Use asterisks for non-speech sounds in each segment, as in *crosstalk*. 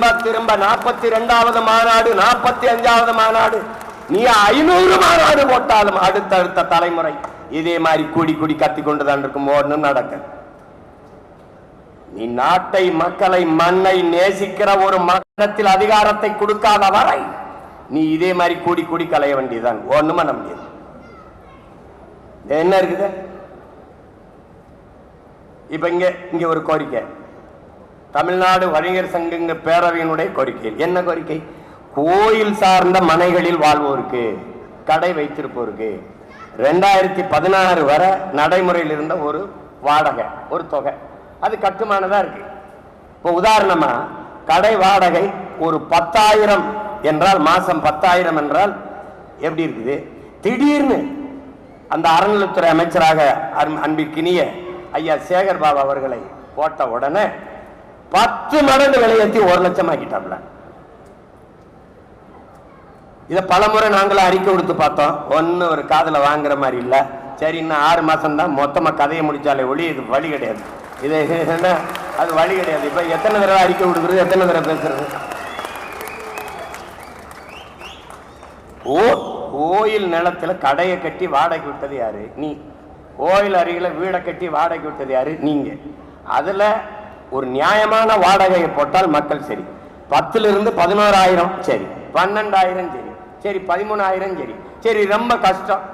திரும்ப திரும்ப நாற்பத்தி ரெண்டாவது மாநாடு நாற்பத்தி அஞ்சாவது மாநாடு. நீ ஐநூறு மாநாடு போட்டாலும் அடுத்தடுத்த தலைமுறை இதே மாதிரி கூடி கூடி கத்தி கொண்டுதான் இருக்கும். ஒன்றும் நடக்க. நீ நாட்டை மக்களை மண்ணை நேசிக்கிற ஒரு மக்களத்தில் அதிகாரத்தை கொடுக்காத வரை நீ இதே மாதிரி கூடி கூடி கலைய வேண்டியதுதான். ஒண்ணும் பண்ண முடியாது. என்ன இருக்குது? இப்ப இங்க இங்க ஒரு கோரிக்கை. தமிழ்நாடு வணிகர் சங்கங்க பேரவையினுடைய கோரிக்கை. என்ன கோரிக்கை? கோயில் சார்ந்த மனைகளில் வாழ்வோருக்கு கடை வைத்திருப்போருக்கு ரெண்டாயிரத்தி பதினாறு வரை நடைமுறையில் இருந்த ஒரு வாடகை ஒரு தொகை. அது கட்டுமானதா இருக்கு. இப்போ உதாரணமா கடை வாடகை ஒரு பத்தாயிரம் என்றால் மாசம் பத்தாயிரம் என்றால் எப்படி இருக்குது? திடீர்னு அந்த அறநிலைத்துறை அமைச்சராக அன்பிற்கினிய ஐயா சேகர் பாபு அவர்களை போட்ட உடனே பத்து மடங்கு விலையேற்றி ஒரு லட்சம் ஆக்கிட்டாப்ல. இதை பலமுறை நாங்களும் அறிக்கை கொடுத்து பார்த்தோம். ஒன்று ஒரு காதுல வாங்குற மாதிரி இல்லை. சரி இன்னும் ஆறு மாதம் தான் மொத்தமாக கதையை முடிச்சாலே ஒளி இது வழி கிடையாது. இது என்ன? அது வழி கிடையாது. இப்போ எத்தனை தடவை அறிக்கை கொடுக்குறது? எத்தனை தடவை பேசுறது? ஓ கோயில் நிலத்துல கடையை கட்டி வாடகை விட்டது யாரு? நீ. கோயில் அருகில வீடை கட்டி வாடகை விட்டது யாரு? நீங்க. அதுல ஒரு நியாயமான வாடகையை போட்டால் மக்கள் சரி. பத்துல இருந்து பதினோராயிரம் சரி. பன்னெண்டாயிரம் சரி. சரி பதிமூணாயிரம் சரி. சரி ரொம்ப கஷ்டம்.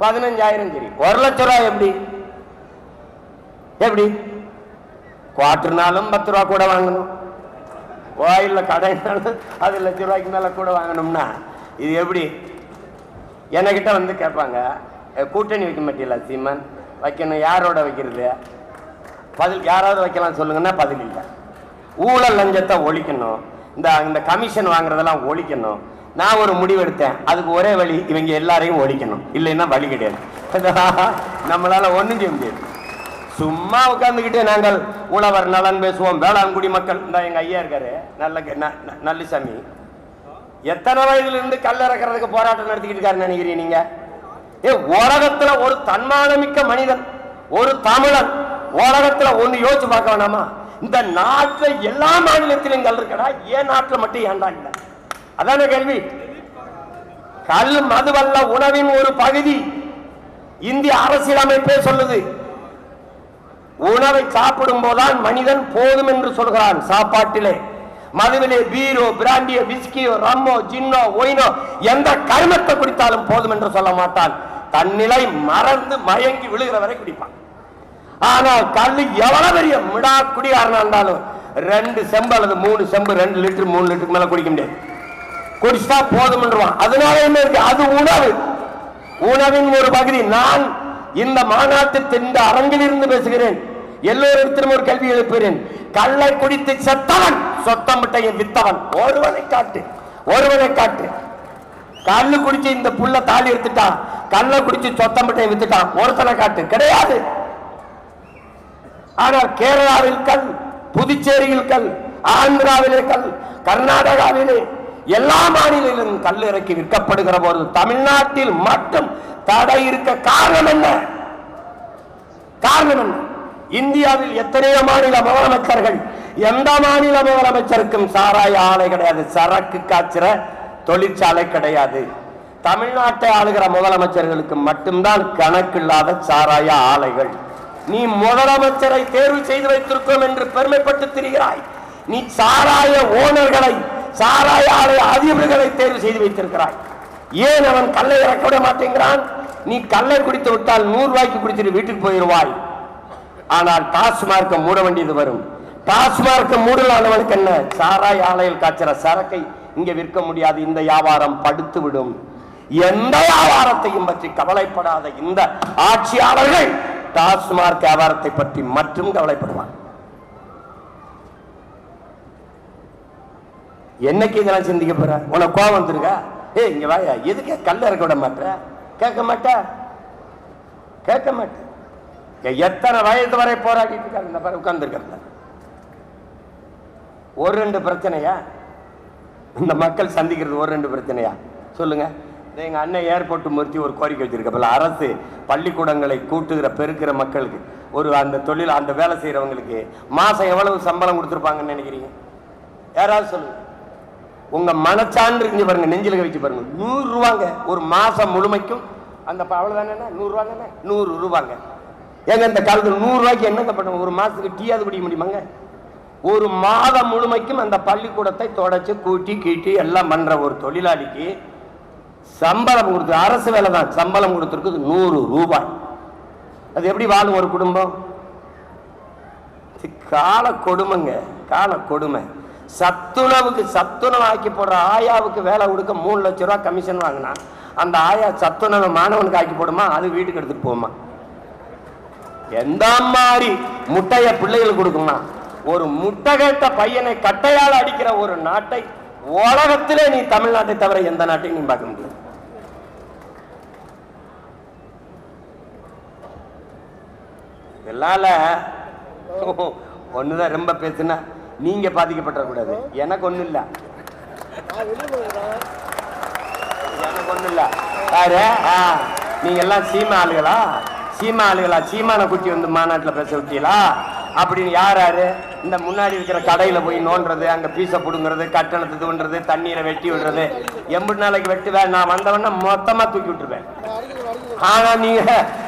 பதினஞ்சாயிரம் சரி. ஒரு லட்ச ரூபா எப்படி? எப்படி? குவார்டர்னாலும் பத்து ரூபா கூட வாங்கணும். கோயிலில் கடைனாலும் அது லட்ச ரூபாய்க்கு மேலே கூட வாங்கணும்னா இது எப்படி? என்கிட்ட வந்து கேட்பாங்க கூட்டணி வைக்க மாட்டீங்களா சீமான்? வைக்கணும். யாரோட வைக்கிறது? பதில் யாராவது வைக்கலாம் சொல்லுங்கன்னா பதில் இல்லை. ஊழல் லஞ்சத்தை ஒழிக்கணும். இந்த இந்த கமிஷன் வாங்குறதெல்லாம் ஒழிக்கணும். நான் ஒரு முடிவு எடுத்தேன் அதுக்கு ஒரே வழி இவங்க எல்லாரையும் ஒழிக்கணும். இல்லைன்னா வழி கிடையாது. *laughs* நம்மளால ஒன்றும் செய்ய முடியாது. சும்மா உட்காந்துக்கிட்டு நாங்கள் உழவர் நலன் பேசுவோம். வேளாண்குடி மக்கள். இந்த எங்கள் ஐயா இருக்காரு. நல்ல ந- ந- நல்லிசாமி. எத்தனை வயதுலேருந்து கல் இறக்குறதுக்கு போராட்டம் நடத்திக்கிட்டு இருக்காருன்னு நினைக்கிறீங்க நீங்கள் ஏ உலகத்தில் ஒரு தன்மானமிக்க மனிதன் ஒரு தமிழன் உலகத்துல ஒண்ணு யோசிச்சு பார்க்க வேணாமா? இந்த நாட்டுல எல்லா மாநிலத்திலும் கல் இருக்கடா. ஏன் நாட்டுல மட்டும் ஏன்டா இல்ல? அதான கேள்வி. கல் மதுவல்ல உணவின் ஒரு பகுதி. இந்திய அரசியலமைப்பே சொல்லுது. உணவை சாப்பிடும் போதுதான் மனிதன் போதும் என்று சொல்கிறான் சாப்பாட்டிலே. மதுவிலே பீரோ பிராண்டியோ விஸ்கியோ ரம்மோ ஜின்னோ ஒயினோ எந்த கருமத்தை குடித்தாலும் போதும் என்று சொல்ல மாட்டான். தன்னிலை மறந்து மயங்கி விழுகிற வரை குடிப்பான். ஆனால் கல் எவ்வளவு பெரிய மிடா குடிகாரனா இருந்தாலும் ரெண்டு செம்பு அல்லது மூணு செம்பு ரெண்டு லிட்டர் மூணு லிட்டருக்கு மேல குடிக்க முடியாது. குடிச்சா போதும்ன்றான் அதனால என்ன இருக்கு? அது உணவு. உணவின் ஒரு பகுதி. நான் இந்த மாநாட்டு இந்த அரங்கில் இருந்து பேசுகிறேன். எல்லோரிடத்திலும் ஒரு கேள்வி எழுப்புகிறேன். கல்லை குடித்து செத்தவன் சொத்தமிட்டையும் வித்தவன். ஒருவனை காட்டு. ஒருவனை காட்டு. கல்லு குடிச்சு இந்த புள்ள தாலி எடுத்துட்டான் கல்லை குடிச்சு சொத்தமிட்டையும் வித்துட்டான். ஒருத்தனை காட்டு. கிடையாது. ஆனால் கேரளாவில் கல் புதுச்சேரியில் கல் ஆந்திராவிலே கல் கர்நாடகாவிலே எல்லா மாநிலங்களிலும் கல் இறக்கி விற்கப்படுகிற போது தமிழ்நாட்டில் மட்டும் தடை இருக்க காரணம் என்ன? காரணம் என்ன? இந்தியாவில் எத்தனையோ மாநில முதலமைச்சர்கள் எந்த மாநில முதலமைச்சருக்கும் சாராய ஆலை கிடையாது சரக்கு காய்ச்சிற தொழிற்சாலை கிடையாது. தமிழ்நாட்டை ஆளுகிற முதலமைச்சர்களுக்கு மட்டும்தான் கணக்கில்லாத சாராய ஆலைகள். நீ முதலமைச்சரை தேர்வு செய்து வைத்திருக்கோம் என்று பெருமைப்பட்டு திரிகிறாய். நீ சாராய ஓனர்களை சாராய ஆலை அதிபர்களை தேர்வு செய்து வைத்திருக்கிறாய். ஏன் அவன் கல்லை இறக்க விட மாட்டேங்கிறான்? நீ கல்லை குடித்து விட்டால் நூறு ரூபாய்க்கு குடித்துட்டு வீட்டுக்கு போயிடுவாய் ஆனால் டாஸ்மார்க்க மூட வேண்டியது வரும். டாஸ்மார்க்க மூடலானவனுக்கு என்ன? சாராய ஆலையில் காய்ச்சற சரக்கை இங்க விற்க முடியாது. இந்த வியாபாரம் படுத்து விடும் எந்த வியாபாரத்தையும் பற்றி கவலைப்படாத இந்த ஆட்சியாளர்கள் டாஸ்மார்க் வியாபாரத்தை பற்றி மட்டும் கவலைப்படுவார். என்னைக்கு இதெல்லாம் சிந்திக்க போற? உனக்கு கோபம் வந்துருக்கா? ஏ இங்க வாயா. எதுக்கே கல்ல இறக்க விட மாட்ட கேட்க மாட்ட? கேட்க மாட்டேன் எத்தனை வயது வரை போராடிட்டு இருக்காரு? இந்த பாரு உட்கார்ந்துருக்காரு ஒரு ரெண்டு பிரச்சனையா? இந்த மக்கள் சந்திக்கிறது ஒரு ரெண்டு பிரச்சனையா? சொல்லுங்க. எங்கள் அண்ணன் ஏர்போர்ட் முறுத்தி ஒரு கோரிக்கை வச்சுருக்கப்பல அரசு பள்ளிக்கூடங்களை கூட்டுகிற பெருக்கிற மக்களுக்கு ஒரு அந்த தொழில் அந்த வேலை செய்கிறவங்களுக்கு மாதம் எவ்வளவு சம்பளம் கொடுத்துருப்பாங்கன்னு நினைக்கிறீங்க? யாராவது சொல்லுங்க. உங்கள் மனச்சான்று இருந்து பாருங்க நெஞ்சில வச்சு பாருங்க. நூறுரூவாங்க ஒரு மாதம் முழுமைக்கும். அந்த ப- அவ்வளவுதானே நூறு ரூபாங்க நூறு ரூபாங்க. ஏங்க இந்த காலத்தில் நூறுரூவாய்க்கு என்னங்க பண்ணுவோம் ஒரு மாசத்துக்கு டீயாவது குடிக்க முடியுமாங்க? ஒரு மாதம் முழுமைக்கும் அந்த பள்ளிக்கூடத்தை தொடச்சி கூட்டி கீட்டி எல்லாம் பண்ணுற ஒரு தொழிலாளிக்கு சம்பளம் கொடுத்து அரசு வேலை தான். சம்பளம் கொடுத்துருக்குது நூறு ரூபாய். அது எப்படி வாழும் ஒரு குடும்பம்? கால கொடுமைங்க கால கொடுமை. சத்துணவுக்கு சத்துணவு ஆக்கி போடுற ஆயாவுக்கு வேலை கொடுக்க மூணு லட்ச ரூபா கமிஷன் வாங்கினா அந்த ஆயா சத்துணவை மாணவனுக்கு ஆக்கி போடுமா? அது வீட்டுக்கு எடுத்துட்டு போமா எந்த மாதிரி முட்டையை பிள்ளைகளுக்கு கொடுக்குமா? ஒரு முட்டை கேட்ட பையனை கட்டையால் அடிக்கிற ஒரு நாட்டை உலகத்திலே நீ தமிழ்நாட்டை தவிர எந்த நாட்டையும் நீ பார்க்க முடியாது. இதெல்லாம் ஒண்ணுதான் ரொம்ப பேசுனா நீங்க பாதிக்கப்பட்டக்கூடாது எனக்கு ஒண்ணு இல்ல எனக்கு ஒண்ணு இல்ல யாரு? நீங்க எல்லாம் சீமா ஆளுகளா? சீமா ஆளுகளா? சீமான குட்டி வந்து மாநாட்டுல பேச விட்டீங்களா? அப்படின்னு யார் யாரு? இந்த முன்னாடி இருக்கிற கடையில போய் நோண்டுறது அங்க பீச புடுங்குறது கட்டணத்தை தூண்டுறது தண்ணீரை வெட்டி விடுறது எம்பது நாளைக்கு வெட்டுவேன் நான் வந்தவன மொத்தமா தூக்கி விட்டுருவேன். ஆனா நீங்க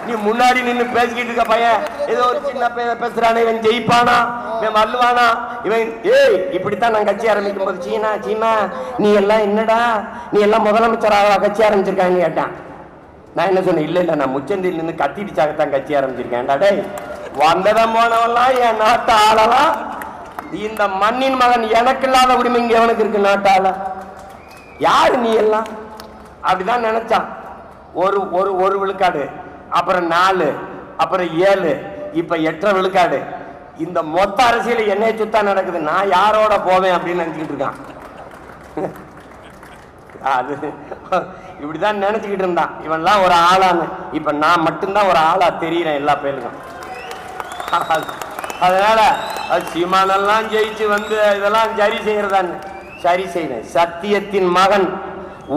நீ முன்னாடி நின்னு பேசிக்கிட்டு இருக்க பையன் ஏதோ ஒரு சின்ன பையன் பேசுறானே இவன் ஜெயிப்பானா? இவன் வல்லுவானா இவன் ஏய் இப்படித்தான் நான் கட்சி ஆரம்பிக்கும் போது சீனா சீமா நீ எல்லாம் என்னடா? நீ எல்லாம் முதலமைச்சராக கட்சி ஆரம்பிச்சிருக்கான்னு கேட்டான். நான் என்ன சொன்னேன் இல்ல இல்ல நான் முச்சந்தியில் நின்று கத்திடிச்சாகத்தான் கட்சி ஆரம்பிச்சிருக்கேன் டேய். வந்ததம் போனவெல்லாம் என் நாட்டை ஆளலாம். இந்த மண்ணின் மகன் எனக்கு இல்லாத உரிமை இங்க எவனுக்கு இருக்கு நாட்டால? யாரு நீ எல்லாம்? அப்படிதான் நினைச்சான். ஒரு ஒரு ஒரு விழுக்காடு அப்புறம் நாலு அப்புறம் ஏழு இப்ப எட்டரை விழுக்காடு. இந்த மொத்த அரசியல் என்னைய சுத்தா நடக்குது. நான் யாரோட போவேன் அப்படின்னு நினைச்சுக்கிட்டு இருக்கான். அது இப்படிதான் நினைச்சுக்கிட்டு இருந்தான். இவன்லாம் ஒரு ஆளான்னு. இப்ப நான் மட்டும்தான் ஒரு ஆளா தெரியுறேன் எல்லா பேருக்கும். அதனால அது சீமானெல்லாம் ஜெயிச்சு வந்து இதெல்லாம் சரி செய்யறதான்னு சரி செய்வேன். சத்தியத்தின் மகன்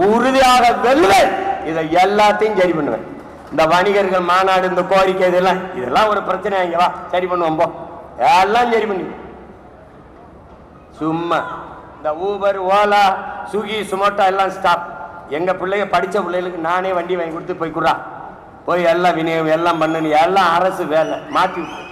உறுதியாக வெல்வேன். இதை எல்லாத்தையும் சரி பண்ணுவேன். இந்த வணிகர்கள் மாநாடு இந்த கோரிக்கை இதெல்லாம் இதெல்லாம் ஒரு பிரச்சனை. இங்க வா சரி பண்ணுவோம் போ. எல்லாம் சரி பண்ணி. சும்மா. இந்த ஊபர் ஓலா சுகி சுமோட்டோ எல்லாம் ஸ்டாப் எங்க பிள்ளைங்க படிச்ச பிள்ளைகளுக்கு நானே வண்டி வாங்கி கொடுத்து போய் போய் எல்லாம் விநியோகம் எல்லாம் பண்ணு எல்லாம் அரசு வேலை. மாற்றி விட்டு